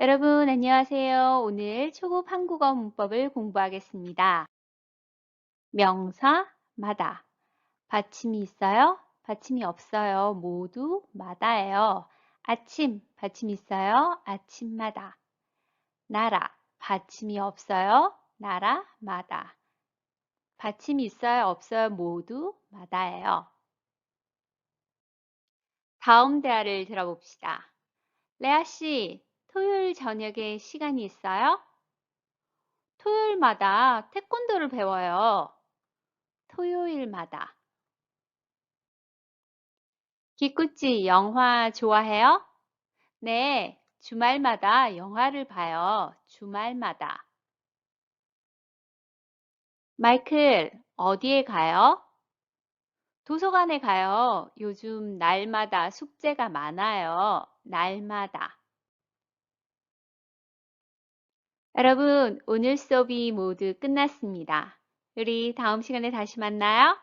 여러분 안녕하세요. 오늘 초급 한국어 문법을 공부하겠습니다. 명사 마다 받침이 있어요? 받침이 없어요. 모두 마다예요. 아침 받침 있어요? 아침마다. 나라 받침이 없어요? 나라마다. 받침이 있어요? 없어요? 모두 마다예요. 다음 대화를 들어봅시다. 레아 씨, 토요일 저녁에 시간이 있어요? 토요일마다 태권도를 배워요. 토요일마다. 기꾸찌 영화 좋아해요? 네, 주말마다 영화를 봐요. 주말마다. 마이클, 어디에 가요? 도서관에 가요. 요즘 날마다 숙제가 많아요. 날마다. 여러분, 오늘 수업이 모두 끝났습니다. 우리 다음 시간에 다시 만나요.